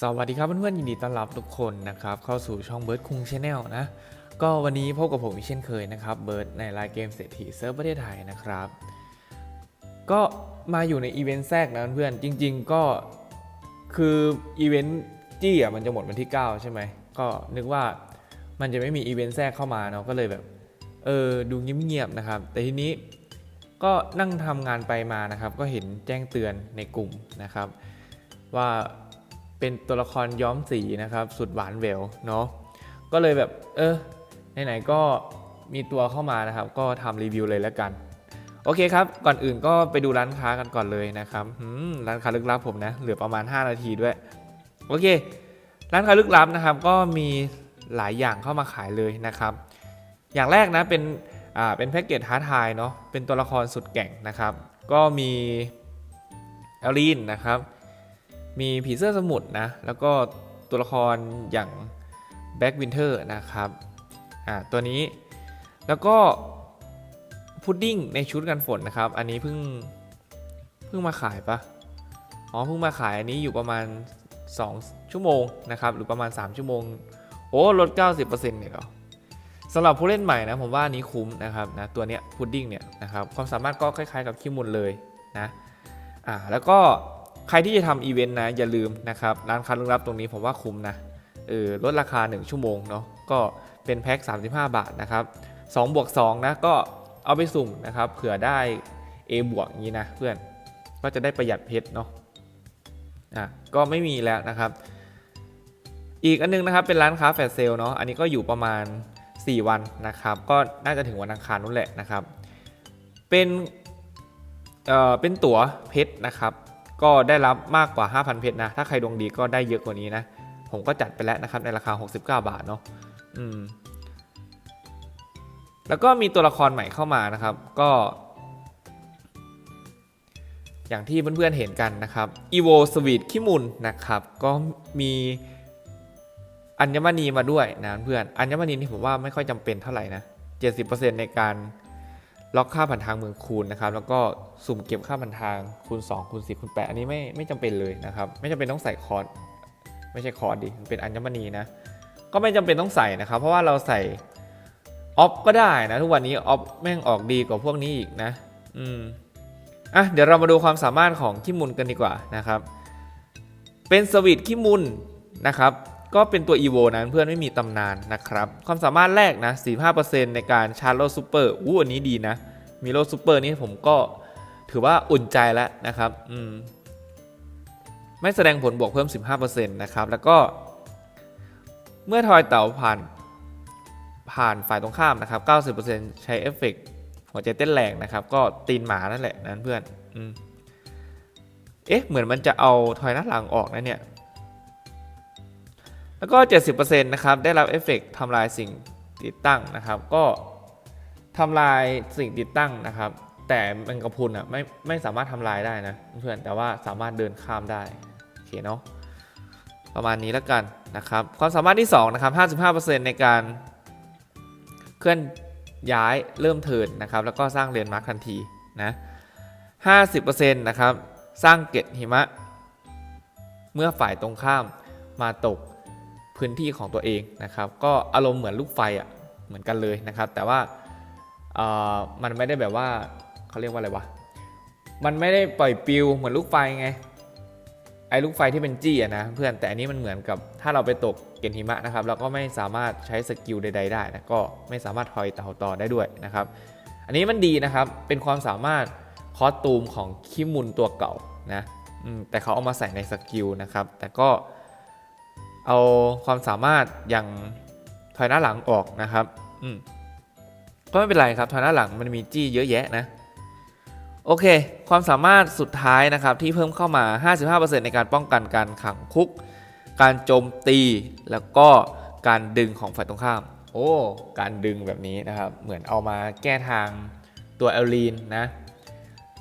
สวัสดีครับเพื่อนๆยินดีต้อนรับทุกคนนะครับเข้าสู่ช่องเบิร์ดคุงชาแนลนะก็วันนี้พบกับผมอีกเช่นเคยนะครับเบิร์ดในรายเกมเศรษฐีเซิร์ฟประเทศไทยนะครับ ก็มาอยู่ในอีเวนต์แทรกนะเพื่อนๆจริง ๆก็คืออีเวนต์จี้อะมันจะหมดวันที่ 9 ใช่ไหมก็นึกว่ามันจะไม่มีอีเวนต์แทรกเข้ามาเนาะก็เลยแบบเออดูเงียบๆนะครับ แต่ทีนี้ก็นั่งทำงานไปมานะครับ ก็เห็นแจ้งเตือนในกลุ่มนะครับ ว่า เป็นตัวละครย้อมสีนะครับสุดหวานแหววเนาะก็เลยแบบเออไหนๆก็มีตัวเข้ามานะครับ ก็ทำรีวิวเลยแล้วกัน โอเคครับ ก่อนอื่นก็ไปดูร้านค้ากันก่อนเลยนะครับร้านค้าลึกลับผมนะ เหลือประมาณ 5 นาทีด้วย โอเค ร้านค้าลึกลับนะครับ ก็มีหลายอย่างเข้ามาขายเลยนะครับ อย่างแรกนะเป็นอ่าเป็นแพ็กเกจท้าทายเนาะเป็นตัวละครสุดแก่งนะครับ ก็มีแอลลีนนะครับ มีผีเสื้อสมุทรนะ แล้วก็ตัวละครอย่างแบ็กวินเทอร์นะครับ อ่า ตัวนี้ แล้วก็พุดดิ้งในชุดกันฝนนะครับ อันนี้เพิ่ง เพิ่งมาขายปะอ๋อ เพิ่งมาขายอันนี้อยู่ประมาณ 2 ชั่วโมงนะครับ หรือประมาณ 3 ชั่วโมง โอ้ ลด 90%เนี่ยเหรอสำหรับผู้เล่นใหม่นะ ผมว่านนี้คุ้มนะครับนะ ตัวเนี้ยพุดดิ้งเนี่ยนะครับ ความสามารถก็คล้ายๆกับขี้มุนเลยนะ อ่า แล้วก็ ใครที่จะทำอีเวนต์นะอย่าลืมนะครับร้านค้าลึกลับตรงนี้ผมว่าคุ้มนะเออลดราคา 1 ชั่วโมงเนาะก็เป็นแพ็ค35 บาทนะครับ2บวก2นะก็เอาไปสุ่มนะครับเผื่อได้ A บวกอย่างนี้นะเพื่อนก็จะได้ประหยัดเพชรเนาะอะก็ไม่มีแล้วนะครับ อีกอันนึงนะครับเป็นร้านค้าแฟลชเซลเนาะอันนี้ก็อยู่ประมาณ 4 วันนะครับ ก็น่าจะถึงวันอังคารนู้นแหละนะครับ เป็นเอ่อเป็นตั๋วเพชรนะครับ ก็ได้รับมากกว่า 5,000 เพชรนะ ถ้าใครดวงดีก็ได้เยอะกว่านี้นะ ผมก็จัดไปแล้วนะครับในราคา 69 บาทเนาะอืมแล้วก็มีตัวละครใหม่เข้ามานะครับ ก็ อย่างที่เพื่อนๆเห็นกันนะครับ Evo Sweet ขี้มุนนะครับ ก็มีอัญมณีมาด้วยนะเพื่อนอัญมณีนี่ผมว่าไม่ค่อยจำเป็นเท่าไหร่นะ 70%ในการ ล็อกค่าผ่านทางเมืองคูณนะครับ แล้วก็สุ่มเก็บค่าผ่านทางคูณ2คูณ4คูณ8อันนี้ไม่ไม่จำเป็นเลยนะครับ ไม่จำเป็นต้องใส่คอร์ดไม่ใช่คอร์ดดิมันเป็นอัญมณีนะ ก็ไม่จำเป็นต้องใส่นะครับ เพราะว่าเราใส่ออฟก็ได้นะ ทุกวันนี้ออฟแม่งออกดีกว่าพวกนี้อีกนะ อืมอะเดี๋ยวเรามาดูความสามารถของขี้มุนกันดีกว่านะครับ เป็นสวิตขี้มุนนะครับ ก็เป็นตัว EVO นะเพื่อนไม่มีตำนานนะครับ ความสามารถแรกนะ 45%ในการชาร์จโลซูเปอร์อู้อันนี้ดีนะ มีโลซูเปอร์นี้ผมก็ถือว่าอุ่นใจแล้วนะครับอืมไม่แสดงผลบวกเพิ่ม 15%นะครับ แล้วก็ เมื่อทอยเต่าผ่านผ่านฝ่ายตรงข้ามนะครับ 90%ใช้เอฟเฟกต์หัวใจเต้นแรงนะครับ ก็ตีนหมานั่นแหละนั้นเพื่อน อืมเอ๊ะ เหมือนมันจะเอาทอยหน้าหลังออกนะเนี่ย แล้วก็ 70%นะครับได้รับเอฟเฟกต์ทำลายสิ่งติดตั้งนะครับ ก็ทำลายสิ่งติดตั้งนะครับ แต่แมงกะพรุนอะไม่ไม่สามารถทำลายได้นะเพื่อนแต่ว่าสามารถเดินข้ามได้โอเคเนาะประมาณนี้แล้วกันนะครับ ความสามารถที่2นะครับ55%ในการเคลื่อนย้ายเริ่มเทินนะครับ แล้วก็สร้างเลนมาร์คทันทีนะ50%นะครับ สร้างเกล็ดหิมะ เมื่อฝ่ายตรงข้ามมาตก พื้นที่ของตัวเองนะครับ ก็อารมณ์เหมือนลูกไฟอะเหมือนกันเลยนะครับ แต่ว่าเอ่อมันไม่ได้แบบว่าเขาเรียกว่าอะไรวะมันไม่ได้ปล่อยปิวเหมือนลูกไฟไงไอ้ลูกไฟที่เป็นจี้ะนะเพื่อนแต่อันนี้มันเหมือนกับถ้าเราไปตกเกณฑ์หิมะนะครับเราก็ไม่สามารถใช้สกิลใด ๆ ได้นะก็ไม่สามารถทอยเต่าต่อได้ด้วยนะครับ อันนี้มันดีนะครับเป็นความสามารถคอสตูมของคิมุนตัวเก่านะแต่เขาเอามาใส่ในสกิลนะครับ แต่ก็ เอาความสามารถอย่างถอยหน้าหลังออกนะครับอืมก็ไม่เป็นไรครับถอยหน้าหลังมันมีจี้เยอะแยะนะ โอเค ความสามารถสุดท้ายนะครับที่เพิ่มเข้ามา 55%ในการป้องกันการขังคุก การโจมตีแล้วก็การดึงของฝ่ายตรงข้าม โอ้ การดึงแบบนี้นะครับ เหมือนเอามาแก้ทางตัวเอลลีนนะ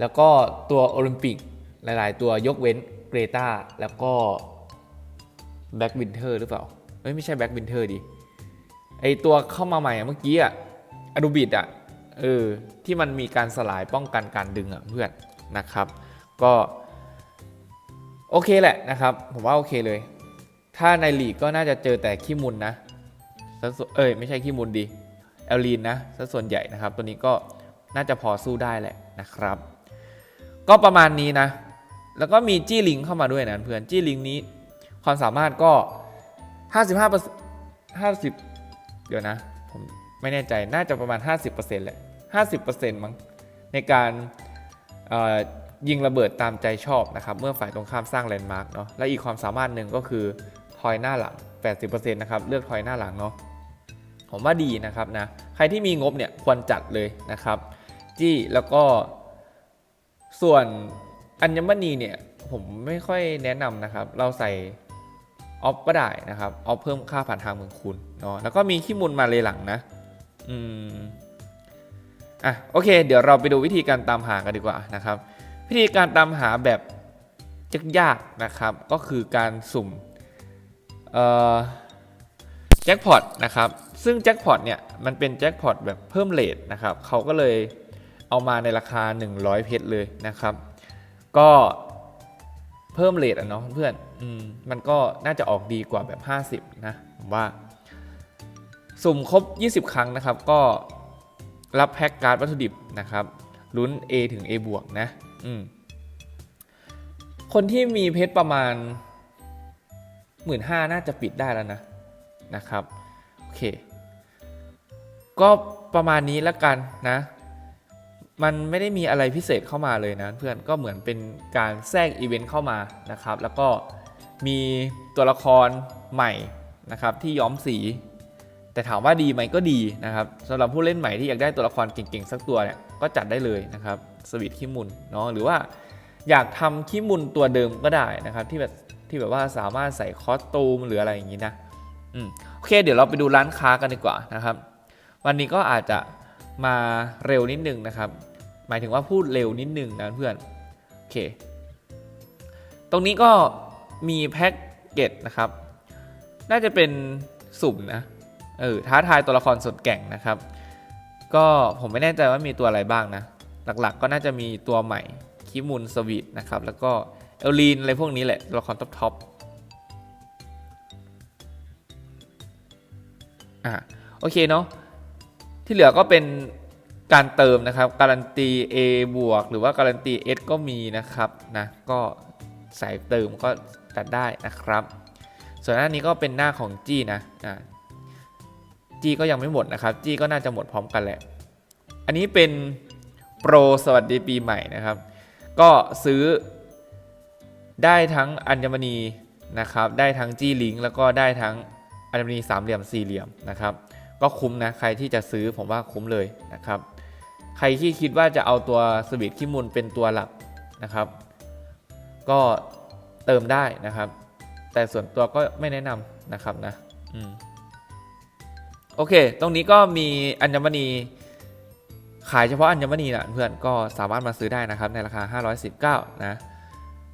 แล้วก็ตัวโอลิมปิกหลาย ๆ ตัวยกเว้นเกรตาแล้วก็ แบ็กวินเทอร์หรือเปล่าเอ้ยไม่ใช่แบ็กวินเทอร์ดิไอตัวเข้ามาใหม่เมื่อกี้อะอดูบิดอะเออที่มันมีการสลายป้องกันการดึงอะเพื่อนนะครับ ก็โอเคแหละนะครับ ผมว่าโอเคเลย ถ้าในลีกก็น่าจะเจอแต่ขี้มุนนะเอ้ยไม่ใช่ขี้มุนดีแอลลีนนะซะส่วนใหญ่นะครับ ตัวนี้ก็น่าจะพอสู้ได้แหละนะครับ ก็ประมาณนี้นะ แล้วก็มีจี้ลิงเข้ามาด้วยนะเพื่อนจี้ลิงนี้ ความสามารถก็ 55 50 เดี๋ยวนะ ผมไม่แน่ใจน่าจะประมาณ 50%แหละ 50%มั้งในการยิงระเบิดตามใจชอบนะครับ เมื่อฝ่ายตรงข้ามสร้างแลนด์มาร์กเนาะและอีกความสามารถหนึ่งก็คือทอยหน้าหลัง 80%นะครับเลือกทอยหน้าหลังเนาะผมว่าดีนะครับนะใครที่มีงบเนี่ยควรจัดเลยนะครับจี้แล้วก็ส่วนอัญมณีเนี่ยผมไม่ค่อยแนะนำนะครับ เราใส่ ออฟก็ได้นะครับออฟเพิ่มค่าผ่านทางเมืองคุณเนาะแล้วก็มีขี้มุนมาเลยหลังนะอืมอะโอเค เดี๋ยวเราไปดูวิธีการตามหากันดีกว่านะครับ วิธีการตามหาแบบยากๆนะครับ ก็คือการสุ่มเอ่อแจ็คพอตนะครับซึ่งแจ็คพอตเนี่ยมันเป็นแจ็คพอตแบบเพิ่มเลทนะครับเขาก็เลยเอามาในราคา 100 เพชรเลยนะครับ ก็เพิ่มเลทอะเนาะเพื่อน มันก็น่าจะออกดีกว่าแบบ 50 นะผมว่า สุ่มครบ 20 ครั้งนะครับ ก็รับแพ็กการ์ดวัตถุดิบนะครับลุ้น A ถึง A บวกนะคนที่มีเพชรประมาณ 15,000น่าจะปิดได้แล้วนะนะครับ โอเค ก็ประมาณนี้แล้วกันนะ มันไม่ได้มีอะไรพิเศษเข้ามาเลยนะเพื่อนก็เหมือนเป็นการแทรกอีเวนต์เข้ามานะครับ แล้วก็ มีตัวละครใหม่นะครับที่ย้อมสี แต่ถามว่าดีไหมก็ดีนะครับสำหรับผู้เล่นใหม่ที่อยากได้ตัวละครเก่งๆ สักตัวเนี่ยก็จัดได้เลยนะครับสวิตขี้มุนเนาะหรือว่าอยากทำขี้มุนตัวเดิมก็ได้นะครับที่แบบที่แบบว่าสามารถใส่คอสตูมหรืออะไรอย่างนี้นะอืมโอเค เดี๋ยวเราไปดูร้านค้ากันดีกว่านะครับ วันนี้ก็อาจจะมาเร็วนิดนึงนะครับ หมายถึงว่าพูดเร็วนิดนึงนะเพื่อนโอเค ตรงนี้ก็ มีแพ็กเกจนะครับ น่าจะเป็นสุ่มนะ เออ ท้าทายตัวละครสดแก่งนะครับ ก็ผมไม่แน่ใจว่ามีตัวอะไรบ้างนะ หลักๆ ก็น่าจะมีตัวใหม่ คิมุนสวีทนะครับ แล้วก็เอลลีนอะไรพวกนี้แหละ ตัวละครท็อปๆอะโอเคเนาะ ที่เหลือก็เป็นการเติมนะครับ การันตี A บวกหรือว่าการันตี S ก็มีนะครับนะ ก็สายเติมก็ จัดได้นะครับ ส่วนหน้านี้ก็เป็นหน้าของจี้นะอ่าจี้ก็ยังไม่หมดนะครับ จี้ก็น่าจะหมดพร้อมกันแหละ อันนี้เป็นโปรสวัสดีปีใหม่นะครับ ก็ซื้อได้ทั้งอัญมณีนะครับ ได้ทั้งจี้ลิงก์แล้วก็ได้ทั้งอัญมณีสามเหลี่ยมสี่เหลี่ยมนะครับ ก็คุ้มนะ ใครที่จะซื้อผมว่าคุ้มเลยนะครับ ใครที่คิดว่าจะเอาตัวสวิตขี้มุนเป็นตัวหลักนะครับ ก็ เติมได้นะครับ แต่ส่วนตัวก็ไม่แนะนำนะครับนะอโอเค ตรงนี้ก็มีอัญมณีขายเฉพาะอัญมณีนะเพื่อนก็สามารถมาซื้อได้นะครับในราคา 519 นะ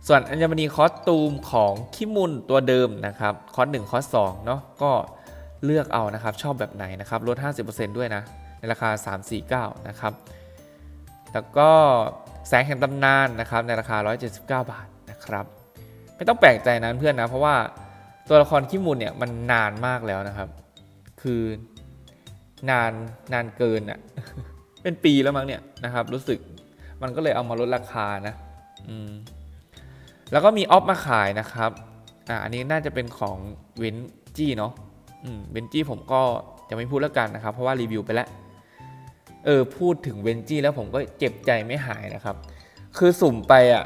ส่วนอัญมณีคอสตูมของคิมุนตัวเดิมนะครับคอส1คอส2เนาะก็เลือกเอานะครับชอบแบบไหนนะครับลด 50%ด้วยนะ ในราคา 349 นะครับ แล้วก็แสงแห่งตำนานนะครับในราคา 179 บาทนะครับ ไม่ต้องแปลกใจนะเพื่อนนะ เพราะว่าตัวละครคิมุนเนี่ยมันนานมากแล้วนะครับ คือนานนานเกินอะ่ะเป็นปีแล้วมั้งเนี่ยนะครับ รู้สึกมันก็เลยเอามาลดราคานะอืมแล้วก็มีออฟมาขายนะครับอ่าอันนี้น่าจะเป็นของเวนจี้เนาะอืมเวนจี้ผมก็จะไม่พูดแล้วกันนะครับ เพราะว่ารีวิวไปแล้วเออพูดถึงเวนจี้แล้วผมก็เจ็บใจไม่หายนะครับ คือสุ่มไปอะ่ะ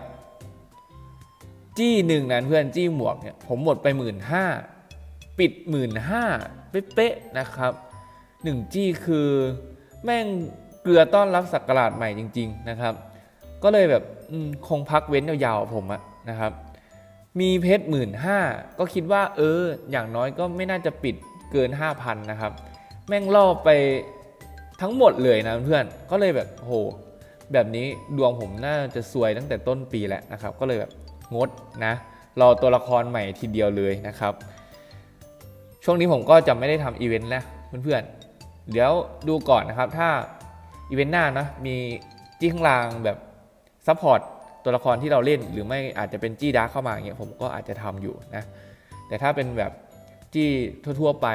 จี้หนึ่งนั้นเพื่อนจี้หมวกเนี่ยผมหมดไปหมื่นห้าปิดหมื่นห้าเป๊ะๆนะครับหนึ่งจี้คือแม่งเกลือต้อนรับสักราชใหม่จริง ๆนะครับ ก็เลยแบบคงพักเว้นยาวๆผมอะนะครับ มีเพชรหมื่นห้าก็คิดว่าเออ อย่างน้อยก็ไม่น่าจะปิดเกิน 5,000 นะครับ แม่งล่อไปทั้งหมดเลยนะเพื่อนก็เลยแบบโหแบบนี้ดวงผมน่าจะซวยตั้งแต่ต้นปีแล้วนะครับ ก็เลยแบบ งดนะรอตัวละครใหม่ทีเดียวเลยนะครับ ช่วงนี้ผมก็จะไม่ได้ทำอีเวนต์แล้วเพื่อนๆ เดี๋ยวดูก่อนนะครับ ถ้าอีเวนต์หน้านะมีจี้ข้างล่างแบบซัพพอร์ตตัวละครที่เราเล่น หรือไม่อาจจะเป็นจี้ดาร์กเข้ามาอย่างเงี้ยผมก็อาจจะทำอยู่นะ แต่ถ้าเป็นแบบที่ทั่วๆไป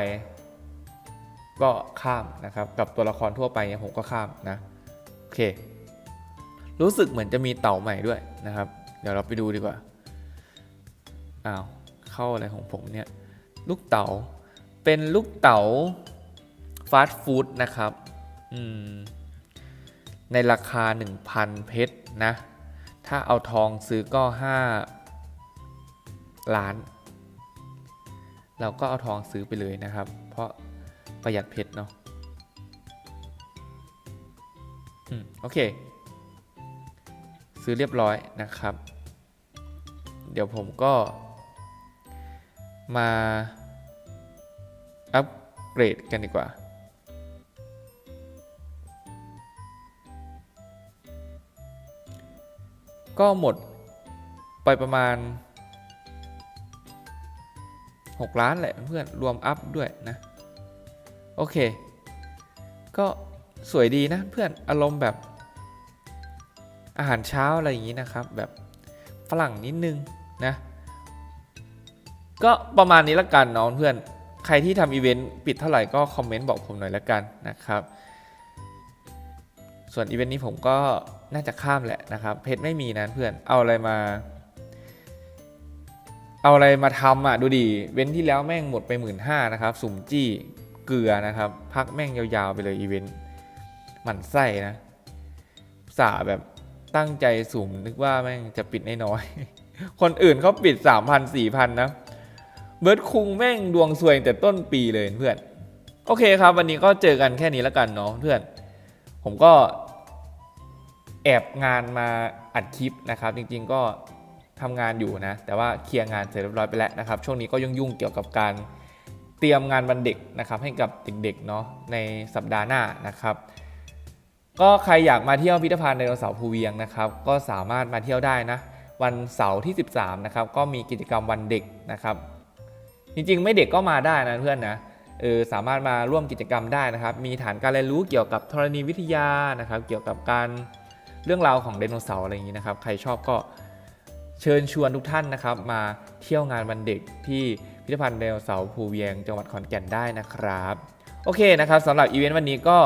ก็ข้ามนะครับ กับตัวละครทั่วไปเนี่ยผมก็ข้ามนะโอเค รู้สึกเหมือนจะมีเต่าใหม่ด้วยนะครับ เดี๋ยวเราไปดูดีกว่า อ้าว เข้าอะไรของผมเนี่ย ลูกเต๋า เป็นลูกเต๋าฟาสต์ฟู้ดนะครับ อืม ในราคา 1,000 เพชรนะ ถ้าเอาทองซื้อก็ 5 ล้าน เราก็เอาทองซื้อไปเลยนะครับ เพราะประหยัดเพชรเนาะอืมโอเค ซื้อเรียบร้อยนะครับ เดี๋ยวผมก็ มาอัปเกรดกันดีกว่า ก็หมดไปประมาณ 6 ล้านแหละเพื่อนรวมอัพด้วยนะ โอเค ก็สวยดีนะเพื่อนอารมณ์แบบอาหารเช้าอะไรอย่างนี้นะครับ แบบฝรั่งนิดนึง นะก็ประมาณนี้ละกันน้องเพื่อนใครที่ทำอีเวนต์ปิดเท่าไหร่ก็คอมเมนต์บอกผมหน่อยละกันนะครับ ส่วนอีเวนต์นี้ผมก็น่าจะข้ามแหละนะครับ เพชรไม่มีนะเพื่อนเอาอะไรมา เอาอะไรมาทำอะดูดิเว้นที่แล้วแม่งหมดไปหมื่นห้านะครับ สุ่มจี้เกลือนะครับ พักแม่งยาวๆไปเลยอีเวนต์หมันไส้นะสาแบบ ตั้งใจสุ่มนึกว่าแม่งจะปิดน้อยๆคนอื่นเขาปิด 3,000 4,000 นะ เบิร์ดคุงแม่งดวงซวยแต่ต้นปีเลยเพื่อน โอเคครับวันนี้ก็เจอกันแค่นี้แล้วกันเนาะเพื่อน ผมก็แอบงานมาอัดคลิปนะครับ จริงๆก็ทำงานอยู่นะ แต่ว่าเคลียร์งานเสร็จเรียบร้อยไปแล้วนะครับ ช่วงนี้ก็ยุ่งๆเกี่ยวกับการเตรียมงานวันเด็กนะครับให้กับเด็กๆเนาะในสัปดาห์หน้านะครับ ก็ใครอยากมาเที่ยวพิพิธภัณฑ์ไดโนเสาร์ภูเวียงนะครับ ก็สามารถมาเที่ยวได้นะ วันเสาร์ที่ 13 นะครับ ก็มีกิจกรรมวันเด็กนะครับ จริงๆ ไม่เด็กก็มาได้นะเพื่อนนะเออสามารถมาร่วมกิจกรรมได้นะครับ มีฐานการเรียนรู้เกี่ยวกับธรณีวิทยานะครับ เกี่ยวกับการเรื่องราวของไดโนเสาร์อะไรอย่างนี้นะครับ ใครชอบก็เชิญชวนทุกท่านนะครับ มาเที่ยวงานวันเด็กที่พิพิธภัณฑ์ไดโนเสาร์ภูเวียง จังหวัดขอนแก่นได้นะครับ โอเคนะครับสำหรับอีเวนต์วันนี้ก็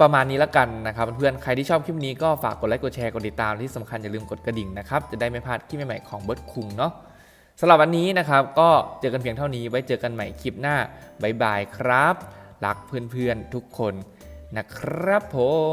ประมาณนี้ละกันนะครับเพื่อนๆใครที่ชอบคลิปนี้ก็ฝากกดไลค์กดแชร์กดติดตามที่สำคัญอย่าลืมกดกระดิ่งนะครับจะได้ไม่พลาดคลิปใหม่ๆของเบิร์ดคุงเนาะสำหรับวันนี้นะครับก็เจอกันเพียงเท่านี้ไว้เจอกันใหม่คลิปหน้าบ๊ายบายครับรักเพื่อนๆทุกคนนะครับผม